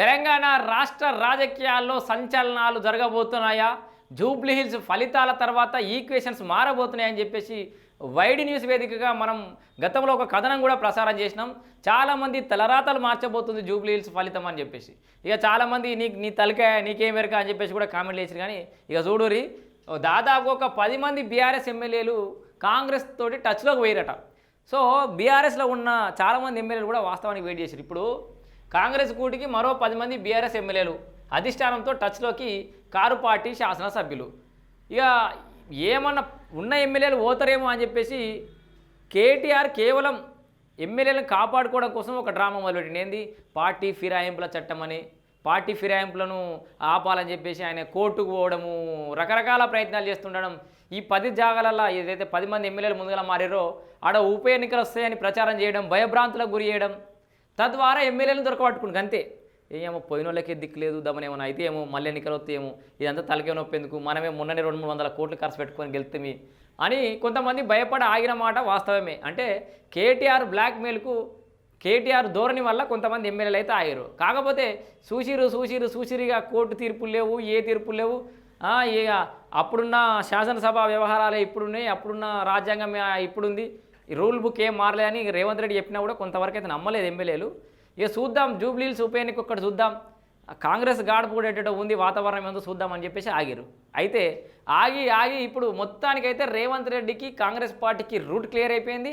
తెలంగాణ రాష్ట్ర రాజకీయాల్లో సంచలనాలు జరగబోతున్నాయా? Jubilee hills ఫలితాల తర్వాత ఈక్వేషన్స్ మారబోతున్నాయని చెప్పేసి వైడి న్యూస్ వేదికగా మనం గతంలో ఒక కథనం కూడా ప్రసారం చేసినాం. చాలామంది తలరాతలు మార్చబోతుంది జూబ్లీ హిల్స్ ఫలితం అని చెప్పేసి. ఇక చాలామంది నీ నీ తలకాయ నీకేం వెరక అని చెప్పేసి కూడా కామెంట్లు చేసారు కానీ ఇక చూడురి దాదాపు ఒక పది మంది బీఆర్ఎస్ ఎమ్మెల్యేలు కాంగ్రెస్ తోటి టచ్లోకి పోయిరట. సో బీఆర్ఎస్లో ఉన్న చాలామంది ఎమ్మెల్యేలు కూడా వాస్తవానికి వెయిట్ చేశారు ఇప్పుడు కాంగ్రెస్ కూటికి మరో పది మంది బీఆర్ఎస్ ఎమ్మెల్యేలు అధిష్టానంతో టచ్లోకి కారు పార్టీ శాసనసభ్యులు. ఇక ఏమన్నా ఉన్న ఎమ్మెల్యేలు పోతారేమో అని చెప్పేసి కేటీఆర్ కేవలం ఎమ్మెల్యేలను కాపాడుకోవడం కోసం ఒక డ్రామా మొదలుపెట్టింది ఏంది? పార్టీ ఫిరాయింపుల చట్టం అని. పార్టీ ఫిరాయింపులను ఆపాలని చెప్పేసి ఆయన కోర్టుకు పోవడము రకరకాల ప్రయత్నాలు చేస్తుండడం. ఈ పది జాగాలలో ఏదైతే పది మంది ఎమ్మెల్యేలు ముందుగా మారారో ఆడ ఉప ఎన్నికలు వస్తాయని ప్రచారం చేయడం భయభ్రాంతులకు గురి చేయడం. తద్వారా ఎమ్మెల్యేలను దొరకబట్టుకుంటుంది అంతే. ఏమో పోయిన వాళ్ళకి దిక్కు లేదు దమనేమో అయితే ఏమో మళ్ళీ ఎన్నికలు వస్తాయేమో ఇదంతా తలకే నొప్పి ఎందుకు మనమే మొన్ననే రెండు మూడు వందల కోట్లు ఖర్చు పెట్టుకొని గెలుస్తామి అని కొంతమంది భయపడి ఆగిన మాట వాస్తవమే. అంటే కేటీఆర్ బ్లాక్మెయిల్కు కేటీఆర్ ధోరణి వల్ల కొంతమంది ఎమ్మెల్యేలు అయితే ఆగారు. కాకపోతే సూసిరు సూసిరు సూసిరిగా కోర్టు తీర్పులు లేవు ఏ తీర్పులు లేవు. ఇక అప్పుడున్న శాసనసభ వ్యవహారాలే ఇప్పుడున్నాయి అప్పుడున్న రాజ్యాంగం ఇప్పుడుంది. ఈ రూల్ బుక్ ఏం మారలే అని రేవంత్ రెడ్డి చెప్పినా కూడా కొంతవరకు అయితే నమ్మలేదు ఎమ్మెల్యేలు. ఇక చూద్దాం జూబ్లీల్స్ ఉప ఎన్నిక ఒక్కటి చూద్దాం. కాంగ్రెస్ కాంగ్రెస్ గాడపూడేటట్టు ఉంది వాతావరణం ఏందో చూద్దాం అని చెప్పేసి ఆగిరు అయితే ఆగి ఆగి ఇప్పుడు మొత్తానికైతే రేవంత్ రెడ్డికి కాంగ్రెస్ పార్టీకి రూట్ క్లియర్ అయిపోయింది.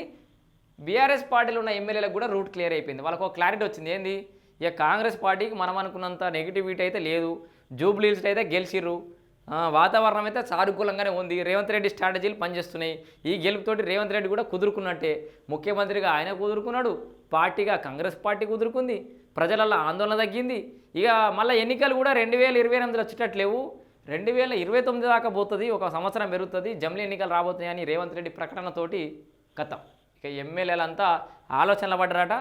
బీఆర్ఎస్ పార్టీలో ఉన్న ఎమ్మెల్యేలకు కూడా రూట్ క్లియర్ అయిపోయింది. వాళ్ళకు ఒక క్లారిటీ వచ్చింది. ఏంది? ఇక కాంగ్రెస్ పార్టీకి మనం అనుకున్నంత నెగిటివిటీ అయితే లేదు. జూబ్లీల్స్ అయితే గెలిచిర్రు. వాతావరణం అయితే సానుకూలంగానే ఉంది. రేవంత్ రెడ్డి స్ట్రాటజీలు పనిచేస్తున్నాయి. ఈ గెలుపుతోటి రేవంత్ రెడ్డి కూడా కుదురుకున్నట్టే. ముఖ్యమంత్రిగా ఆయన కుదురుకున్నాడు. పార్టీగా కాంగ్రెస్ పార్టీ కుదురుకుంది. ప్రజలలో ఆందోళన తగ్గింది. ఇక మళ్ళీ ఎన్నికలు కూడా రెండు వేల ఇరవై ఎనిమిదిలో వచ్చేటట్లేవు. రెండు వేల ఇరవై తొమ్మిది దాకా పోతుంది. ఒక సంవత్సరం పెరుగుతుంది. జమిలీ ఎన్నికలు రాబోతున్నాయని రేవంత్ రెడ్డి ప్రకటనతోటి కథం. ఇక ఎమ్మెల్యేలంతా ఆలోచనలు పడ్డారట.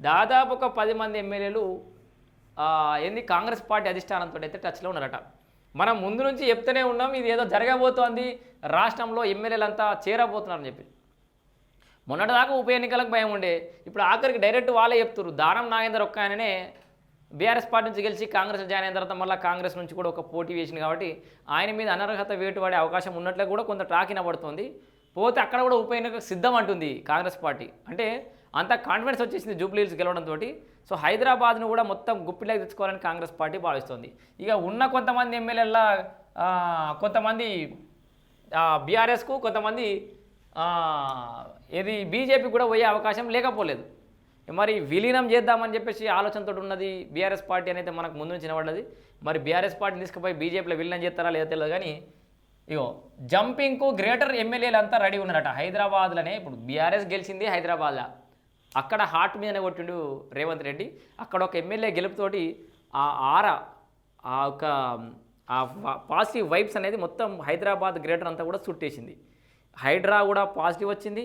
దాదాపు ఒక పది మంది ఎమ్మెల్యేలు ఏంది కాంగ్రెస్ పార్టీ అధిష్టానంతో అయితే టచ్లో ఉన్నారట. మనం ముందు నుంచి చెప్తూనే ఉన్నాం ఇది ఏదో జరగబోతోంది రాష్ట్రంలో ఎమ్మెల్యేలంతా చేరబోతున్నారని చెప్పి. మొన్నటిదాకా ఉప ఎన్నికలకు భయం ఉండే ఇప్పుడు ఆఖరికి డైరెక్ట్ వాళ్ళే చెప్తున్నారు దానం నాగేందర్ ఒక్క ఆయననే బీఆర్ఎస్ పార్టీ నుంచి గెలిచి కాంగ్రెస్ జాయిన్ అయిన తర్వాత మళ్ళీ కాంగ్రెస్ నుంచి కూడా ఒక పోటీ వేసింది కాబట్టి ఆయన మీద అనర్హత వేటు పడే అవకాశం ఉన్నట్లు కూడా కొంత టాక్ వినబడుతుంది. పోతే అక్కడ కూడా ఉప ఎన్నికకు సిద్ధం అంటుంది కాంగ్రెస్ పార్టీ. అంటే అంత కాన్ఫిడెన్స్ వచ్చేసింది జూబ్లీహిల్స్ గెలవడంతో సో హైదరాబాద్ను కూడా మొత్తం గుప్పిలోకి తెచ్చుకోవాలని కాంగ్రెస్ పార్టీ భావిస్తుంది. ఇక ఉన్న కొంతమంది ఎమ్మెల్యేల కొంతమంది బీఆర్ఎస్కు కొంతమంది ఇది ఏది బీజేపీ కూడా పోయే అవకాశం లేకపోలేదు. మరి విలీనం చేద్దామని చెప్పేసి ఆలోచనతో ఉన్నది బీఆర్ఎస్ పార్టీ అనేది మనకు ముందు నుంచి నిలబడ్డది మరి బీఆర్ఎస్ పార్టీని తీసుకుపోయి బీజేపీలో విలీనం చేస్తారా లేదా తెలియదు కానీ ఇగో జంపింగ్కు గ్రేటర్ ఎమ్మెల్యేలు అంతా రెడీ ఉన్నారట హైదరాబాద్లోనే. ఇప్పుడు బీఆర్ఎస్ గెలిచింది హైదరాబాద్లో. అక్కడ హార్ట్ మీదనే కొట్టిండు రేవంత్ రెడ్డి. అక్కడ ఒక ఎమ్మెల్యే గెలుపుతోటి ఆ ఆర ఆ ఒక ఆ పాజిటివ్ వైబ్స్ అనేది మొత్తం హైదరాబాద్ గ్రేటర్ అంతా కూడా చుట్టేసింది. హైడ్రా కూడా పాజిటివ్ వచ్చింది.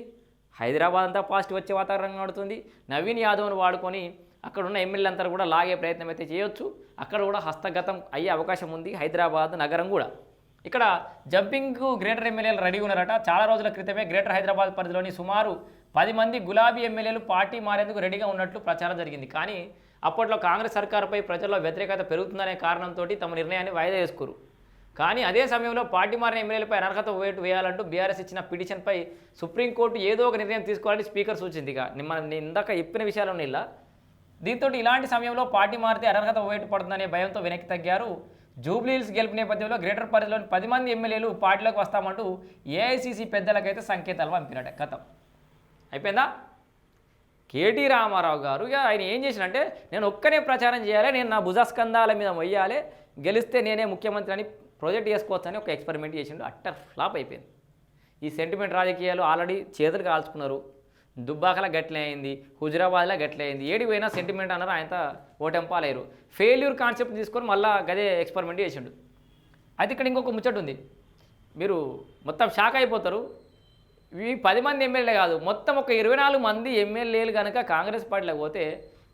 హైదరాబాద్ అంతా పాజిటివ్ వచ్చే వాతావరణం కనబడుతుంది నవీన్ యాదవ్ను వాడుకొని అక్కడ ఉన్న ఎమ్మెల్యే అంతా కూడా లాగే ప్రయత్నం అయితే చేయొచ్చు. అక్కడ కూడా హస్తగతం అయ్యే అవకాశం ఉంది హైదరాబాద్ నగరం కూడా. ఇక్కడ జంపింగ్కు గ్రేటర్ ఎమ్మెల్యేలు రెడీ ఉన్నారట. చాలా రోజుల క్రితమే గ్రేటర్ హైదరాబాద్ పరిధిలోని సుమారు పది మంది గులాబీ ఎమ్మెల్యేలు పార్టీ మారేందుకు రెడీగా ఉన్నట్లు ప్రచారం జరిగింది. కానీ అప్పట్లో కాంగ్రెస్ సర్కారుపై ప్రజల్లో వ్యతిరేకత పెరుగుతుందనే కారణంతో తమ నిర్ణయాన్ని వాయిదా వేసుకురు. కానీ అదే సమయంలో పార్టీ మారిన ఎమ్మెల్యేలపై అనర్హత ఓటు వేయాలంటూ బీఆర్ఎస్ ఇచ్చిన పిటిషన్పై సుప్రీంకోర్టు ఏదో ఒక నిర్ణయం తీసుకోవాలని స్పీకర్ సూచింది. ఇక ఇందాక చెప్పిన విషయాలు ఇలా. దీంతో ఇలాంటి సమయంలో పార్టీ మారితే అనర్హత ఓటు పడుతుందనే భయంతో వెనక్కి తగ్గారు. జూబ్లీహిల్స్ గెలుపు నేపథ్యంలో గ్రేటర్ పరిధిలోని పది మంది ఎమ్మెల్యేలు పార్టీలోకి వస్తామంటూ ఏఐసీసీ పెద్దలకైతే సంకేతాలు పంపినట్ట కథం అయిపోయిందా? కేటీ రామారావు గారు ఇక ఆయన ఏం చేసినంటే నేను ఒక్కనే ప్రచారం చేయాలి నేను నా భుజస్కంధాల మీద మొయ్యాలి గెలిస్తే నేనే ముఖ్యమంత్రి అని ప్రొజెక్ట్ చేసుకోవచ్చని ఒక ఎక్స్పెరిమెంట్ చేసిండు అట్టర్ ఫ్లాప్ అయిపోయింది. ఈ సెంటిమెంట్ రాజకీయాలు ఆల్రెడీ చేతులు కాల్చుకున్నారు. దుబ్బాకలా గట్లే అయింది హుజరాబాద్లో గట్లే అయింది ఏడి పోయినా సెంటిమెంట్ అన్నారు ఆయన ఓటెంపాలేరు ఫెయిల్యూర్ కాన్సెప్ట్ తీసుకొని మళ్ళీ గదే ఎక్స్పెరిమెంట్ చేసిండు. అయితే ఇక్కడ ఇంకొక ముచ్చట ఉంది. మీరు మొత్తం షాక్ అయిపోతారు. ఈ పది మంది ఎమ్మెల్యే కాదు మొత్తం ఒక ఇరవై నాలుగు మంది ఎమ్మెల్యేలు కనుక కాంగ్రెస్ పార్టీలోకి పోతే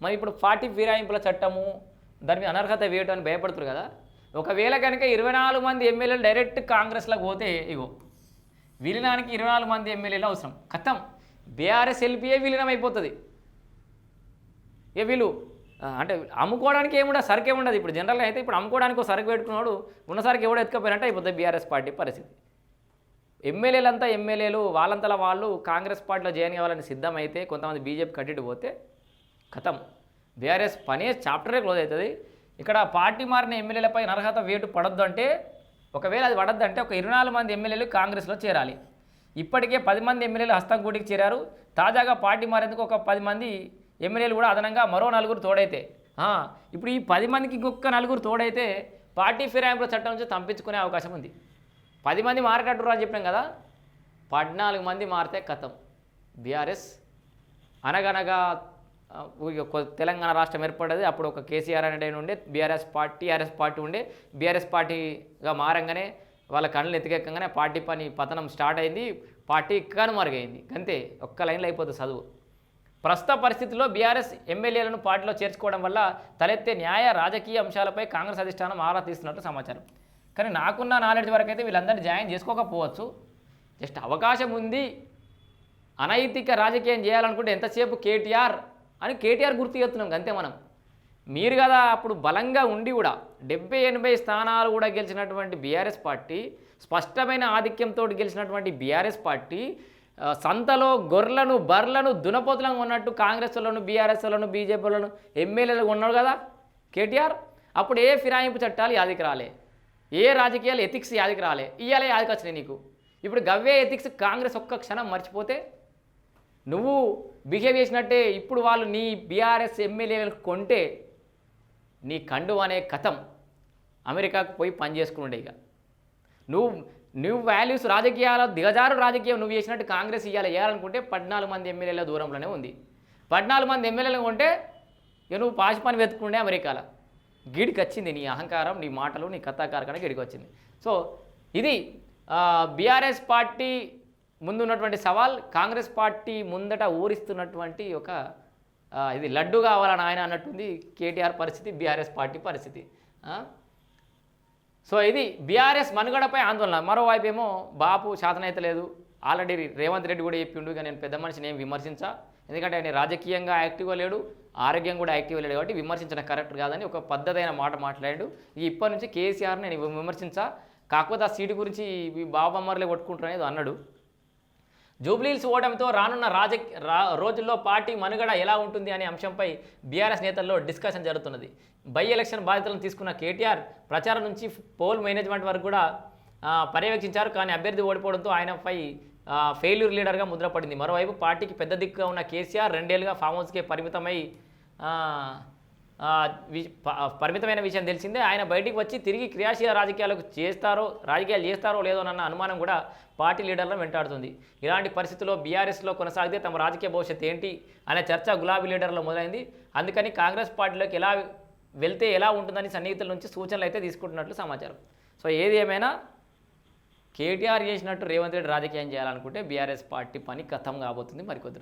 మరి ఇప్పుడు పార్టీ ఫిరాయింపుల చట్టము దాని మీద అనర్హత వేయటం అని భయపడుతున్నారు కదా. ఒకవేళ కనుక ఇరవై నాలుగు మంది ఎమ్మెల్యేలు డైరెక్ట్ కాంగ్రెస్లోకి పోతే ఇగో విలీనానికి ఇరవై నాలుగు మంది ఎమ్మెల్యేలు అవసరం. ఖతం బీఆర్ఎస్ ఎల్పీఏ విలీనం అయిపోతుంది ఇక వీళ్ళు అంటే అమ్ముకోవడానికి ఏముండదు సరుకు ఏముండదు ఇప్పుడు జనరల్గా అయితే ఇప్పుడు అమ్ముకోవడానికి ఒక సరుకు పెట్టుకున్నాడు ఉన్న సరుకు ఎవడో ఎత్తుకపోయినట్టు అయిపోతుంది బీఆర్ఎస్ పార్టీ పరిస్థితి. ఎమ్మెల్యేలంతా ఎమ్మెల్యేలు వాళ్ళంతలా వాళ్ళు కాంగ్రెస్ పార్టీలో జాయిన్ కావాలని సిద్ధమైతే కొంతమంది బీజేపీ కట్టిட்டு పోతే కథం. బీఆర్ఎస్ పనే చాప్టరే క్లోజ్ అవుతుంది. ఇక్కడ పార్టీ మారిన ఎమ్మెల్యేలపై అర్హత వేటు పడొద్దు అంటే ఒకవేళ అది పడద్దు అంటే ఒక ఇరవై నాలుగు మంది ఎమ్మెల్యేలు కాంగ్రెస్లో చేరాలి. ఇప్పటికే పది మంది ఎమ్మెల్యేలు హస్తంగూటికి చేరారు. తాజాగా పార్టీ మారేందుకు ఒక పది మంది ఎమ్మెల్యేలు కూడా అదనంగా మరో నలుగురు తోడైతే ఇప్పుడు ఈ పది మందికి ఇంకొక నలుగురు తోడైతే పార్టీ ఫిరాయింపుల చట్టం నుంచి తప్పించుకునే అవకాశం ఉంది. పది మంది మారకట్టురు అని చెప్పాం కదా పద్నాలుగు మంది మారితే కథం బీఆర్ఎస్ అనగనగా తెలంగాణ రాష్ట్రం ఏర్పడేది అప్పుడు ఒక కేసీఆర్ అనే ఉండే బీఆర్ఎస్ పార్టీ టీఆర్ఎస్ పార్టీ ఉండే బీఆర్ఎస్ పార్టీగా మారంగానే వాళ్ళ కళ్ళు ఎత్తికెక్కగానే పార్టీ పని పతనం స్టార్ట్ అయింది పార్టీ కనుమరుగైంది అంతే ఒక్క లైన్లో అయిపోతుంది చదువు. ప్రస్తుత పరిస్థితుల్లో బీఆర్ఎస్ ఎమ్మెల్యేలను పార్టీలో చేర్చుకోవడం వల్ల తలెత్తే న్యాయ రాజకీయ అంశాలపై కాంగ్రెస్ అధిష్టానం ఆరా తీస్తున్నట్టు సమాచారం. కానీ నాకున్న నాలెడ్జ్ వరకు అయితే వీళ్ళందరినీ జాయిన్ చేసుకోకపోవచ్చు. జస్ట్ అవకాశం ఉంది. అనైతిక రాజకీయం చేయాలనుకుంటే ఎంతసేపు కేటీఆర్ అని కేటీఆర్ గుర్తు చేస్తున్నాం అంతే మనం. మీరు కదా అప్పుడు బలంగా ఉండి కూడా డెబ్బై ఎనభై స్థానాలు కూడా గెలిచినటువంటి బీఆర్ఎస్ పార్టీ స్పష్టమైన ఆధిక్యంతో గెలిచినటువంటి బీఆర్ఎస్ పార్టీ సంతలో గొర్రెలను బర్రెలను దునపోతులను ఉన్నట్టు కాంగ్రెస్లను బీఆర్ఎస్లను బీజేపీలను ఎమ్మెల్యేలు ఉన్నాడు కదా కేటీఆర్. అప్పుడు ఏ ఫిరాయింపు చట్టాలు యాదికి రాలే. ఏ రాజకీయాలు ఎథిక్స్ యాదికి రాలే ఇవాళ యాదికి వచ్చినాయి నీకు. ఇప్పుడు గవ్వే ఎథిక్స్ కాంగ్రెస్ ఒక్క క్షణం మర్చిపోతే నువ్వు బిహేవ్ చేసినట్టే ఇప్పుడు వాళ్ళు నీ బీఆర్ఎస్ ఎమ్మెల్యేలకు కొంటే నీ కండు అనే కథం అమెరికాకు పోయి పని చేసుకుండే ఇక. నువ్వు నువ్వు వాల్యూస్ రాజకీయాల దిగజారు రాజకీయం నువ్వు చేసినట్టు కాంగ్రెస్ ఇవాళ వేయాలనుకుంటే పద్నాలుగు మంది ఎమ్మెల్యేల దూరంలోనే ఉంది. పద్నాలుగు మంది ఎమ్మెల్యేలు ఉంటే ఇక నువ్వు పాసి పని వెతుకుండే అమెరికాలో. గిడికి వచ్చింది నీ అహంకారం నీ మాటలు నీ కథాకారకణ గిడికి వచ్చింది సో ఇది బీఆర్ఎస్ పార్టీ ముందున్నటువంటి సవాల్ కాంగ్రెస్ పార్టీ ముందట ఊరిస్తున్నటువంటి ఒక ఇది లడ్డు కావాలని ఆయన అన్నట్టుంది కేటీఆర్ పరిస్థితి బీఆర్ఎస్ పార్టీ పరిస్థితి. సో ఇది బీఆర్ఎస్ మనుగడపై ఆందోళన. మరోవైపు ఏమో బాపు శాతనైతే లేదు. ఆల్రెడీ రేవంత్ రెడ్డి కూడా చెప్పిండు నేను పెద్ద మనిషిని ఏం విమర్శించా? ఎందుకంటే ఆయన రాజకీయంగా యాక్టివ్గా లేడు ఆరోగ్యం కూడా యాక్టివ్ లేడు కాబట్టి విమర్శించడం కరెక్ట్ కాదని ఒక పద్ధతైన మాట మాట్లాడాడు. ఈ ఇప్పటి నుంచి కేసీఆర్ నేను విమర్శించా. కాకపోతే ఆ సీటు గురించి బాబమ్మర్లే కొట్టుకుంటారని అన్నాడు. జూబ్లీల్స్ ఓటమితో రానున్న రాజ రా రోజుల్లో పార్టీ మనుగడ ఎలా ఉంటుంది అనే అంశంపై బీఆర్ఎస్ నేతల్లో డిస్కషన్ జరుగుతున్నది. బై ఎలక్షన్ బాధ్యతలను తీసుకున్న కేటీఆర్ ప్రచారం నుంచి పోల్ మేనేజ్మెంట్ వరకు కూడా పర్యవేక్షించారు. కానీ అభ్యర్థి ఓడిపోవడంతో ఆయనపై ఫెయిల్యూర్ లీడర్గా ముద్రపడింది. మరోవైపు పార్టీకి పెద్ద దిక్కుగా ఉన్న కేసీఆర్ రెండేళ్ళుగా ఫామ్ హౌస్కే పరిమితమై వి- పరిమితమైన విషయం తెలిసిందే. ఆయన బయటికి వచ్చి తిరిగి క్రియాశీల రాజకీయాలకు చేస్తారో రాజకీయాలు చేస్తారో లేదోనన్న అనుమానం కూడా పార్టీ లీడర్లను వెంటాడుతుంది. ఇలాంటి పరిస్థితుల్లో బీఆర్ఎస్లో కొనసాగితే తమ రాజకీయ భవిష్యత్తు ఏంటి అనే చర్చ గులాబీ లీడర్లో మొదలైంది. అందుకని కాంగ్రెస్ పార్టీలోకి ఎలా వెళ్తే ఎలా ఉంటుందని సన్నిహితుల నుంచి సూచనలు అయితే తీసుకుంటున్నట్లు సమాచారం. సో ఏది ఏమైనా కేటీఆర్ చేసినట్టు రేవంత్ రెడ్డి రాజకీయం చేయాలనుకుంటే బీఆర్ఎస్ పార్టీ పని కథం కాబోతుంది. మరికొద్ది